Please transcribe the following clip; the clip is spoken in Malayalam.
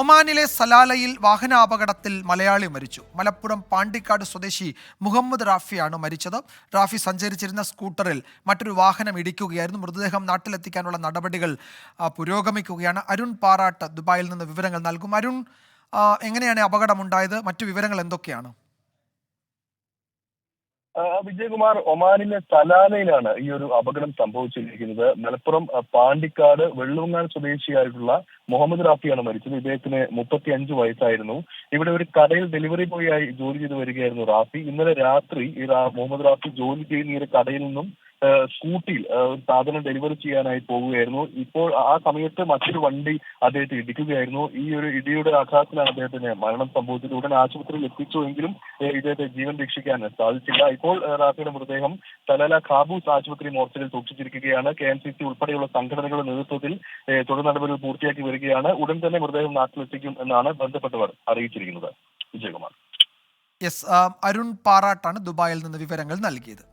ഒമാനിലെ സലാലയിൽ വാഹനാപകടത്തിൽ മലയാളി മരിച്ചു. മലപ്പുറം പാണ്ടിക്കാട് സ്വദേശി മുഹമ്മദ് റാഫിയാണ് മരിച്ചത്. റാഫി സഞ്ചരിച്ചിരുന്ന സ്കൂട്ടറിൽ മറ്റൊരു വാഹനം ഇടിക്കുകയായിരുന്നു. മൃതദേഹം നാട്ടിലെത്തിക്കാനുള്ള നടപടികൾ പുരോഗമിക്കുകയാണ്. അരുൺ പാറാട്ട് ദുബായിൽ നിന്ന് വിവരങ്ങൾ നൽകും. അരുൺ എങ്ങനെയാണ് അപകടമുണ്ടായത്? മറ്റു വിവരങ്ങൾ എന്തൊക്കെയാണ്? വിജയകുമാർ ഒമാനിലെ തലാലയിലാണ് ഈ ഒരു അപകടം സംഭവിച്ചിരിക്കുന്നത്. മലപ്പുറം പാണ്ടിക്കാട് വെള്ളൂങ്ങാൻ സ്വദേശിയായിട്ടുള്ള മുഹമ്മദ് റാഫിയാണ് മരിച്ചത്. ഇദ്ദേഹത്തിന് മുപ്പത്തി അഞ്ച് വയസ്സായിരുന്നു. ഇവിടെ ഒരു കടയിൽ ഡെലിവറി ബോയ് ആയി ജോലി ചെയ്ത് വരികയായിരുന്നു റാഫി. ഇന്നലെ രാത്രി ഈ മുഹമ്മദ് റാഫി ജോലി ചെയ്യുന്ന ഈ കടയിൽ നിന്നും സ്കൂട്ടിയിൽ സാധനം ഡെലിവറി ചെയ്യാനായി പോവുകയായിരുന്നു. ഇപ്പോൾ ആ സമയത്ത് മറ്റൊരു വണ്ടി അദ്ദേഹത്തെ ഇടിക്കുകയായിരുന്നു. ഈ ഒരു ഇടിയുടെ ആഘാതത്തിലാണ് അദ്ദേഹത്തിന് മരണം സംഭവിച്ചത്. ഉടൻ ആശുപത്രിയിൽ എത്തിച്ചുവെങ്കിലും ഇദ്ദേഹത്തെ ജീവൻ രക്ഷിക്കാൻ സാധിച്ചില്ല. ഇപ്പോൾ റാഫിയുടെ മൃതദേഹം തലാല ഖാബൂസ് ആശുപത്രി മോർച്ചറിൽ സൂക്ഷിച്ചിരിക്കുകയാണ്. കെ എം സി സി ഉൾപ്പെടെയുള്ള സംഘടനകളുടെ നേതൃത്വത്തിൽ തുടർ നടപടികൾ പൂർത്തിയാക്കി വരികയാണ്. ഉടൻ തന്നെ മൃതദേഹം നാട്ടിലെത്തിക്കും എന്നാണ് ബന്ധപ്പെട്ടവർ അറിയിച്ചിരിക്കുന്നത്. വിജയകുമാർ. യെസ് അരുൺ പാറാട്ടാണ് ദുബായിൽ നിന്ന് വിവരങ്ങൾ നൽകിയത്.